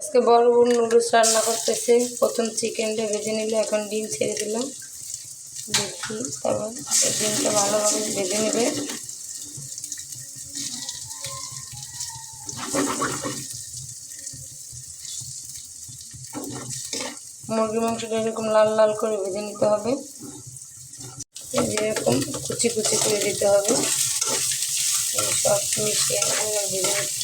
আজকে বড় বড় নুডলস রান্না করতেছে। প্রথম চিকেনটা ভেজে নিলে, এখন ডিম ছেড়ে দিলাম। দেখি, তারপর ডিমটা ভালোভাবে ভেজে নেবে। মুরগির মাংসটা এরকম লাল লাল করে ভেজে নিতে হবে। এরকম কুচি কুচি করে দিতে হবে। সব মিশিয়ে ভেজে নিতে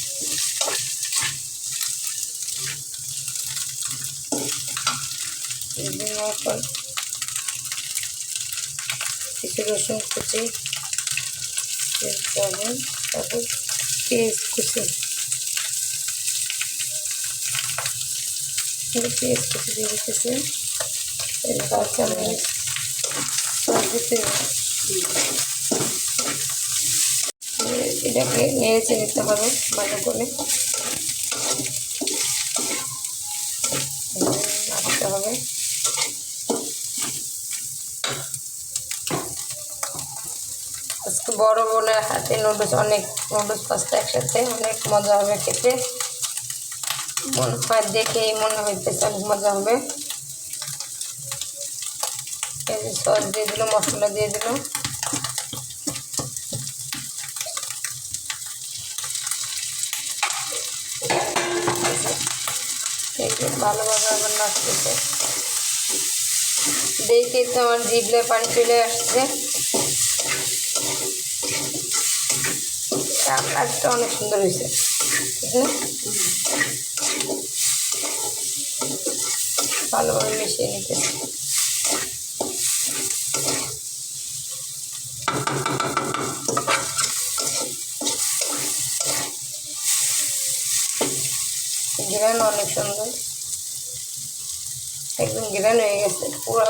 নেওয়ার পর কিছু রসুন কুচি হবে তারপর পেঁয়াজ কুচি। পেঁয়াজ কুচি দিয়ে দিতেছে। কাঁচা মরিচ সব দিতে। এটাকে নেড়েচে নিতে হবে ভালো করে নাড়তে হবে আজকে বড় বোনের হাতে নুডলস অনেক নুডলস পাস্তা একসাথে, অনেক মজা হবে খেতে। মনে হয় দেখেই মনে হইতেছে অনেক মজা হবে। এই সস দিয়ে দিল, মশলা দিয়ে দিল। ভালোভাবে আবার নাচতেছে দেখে তো আমার জিভলে পানি চলে আসছে। কালারটা অনেক সুন্দর হয়েছে ঠিক না? ভালোভাবে মিশিয়ে নিতে গ্রান অনেক সুন্দর একদম গ্রান হয়ে গেছে পুরো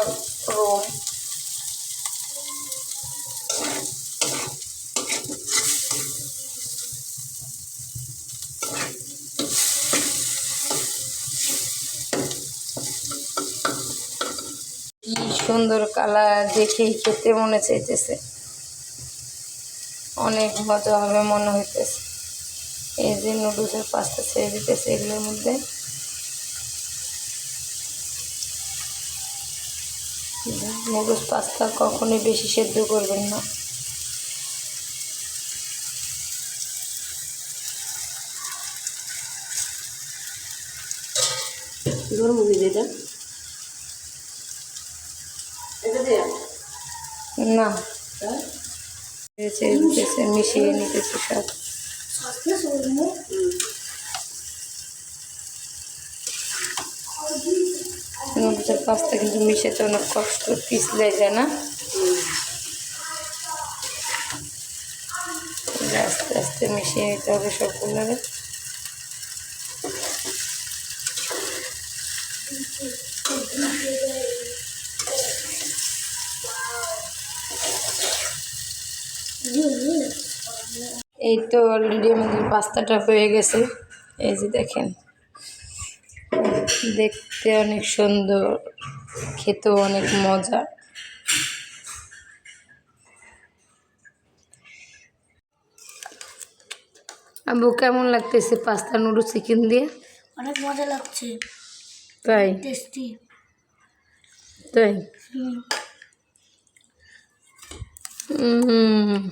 সুন্দর কালার দেখেই খেতে মনে চাইতেছে। অনেক মজা হবে মনে হইতেছে। এই যে নুডলসের পাস্তা ছেড়ে দিতেছে এগুলোর মধ্যে। নুডলস পাস্তা কখনোই বেশি সেদ্ধ করবেন না। গরম হয়ে? যেটা না মিশিয়ে নিতেছে সব। পাস্তা কিন্তু মিশাতে অনেক কষ্ট পিছলে যায় না। আস্তে আস্তে মিশিয়ে নিতে হবে সবগুলোরে এই তো অলরেডি আমাদের পাস্তাটা হয়ে গেছে। এই যে দেখেন দেখতে অনেক সুন্দর খেতেও অনেক মজা। আবু কেমন লাগতেছে পাস্তা নুডলস চিকেন দিয়ে? অনেক মজা লাগছে। তাই? টেস্টি তাই? হুম।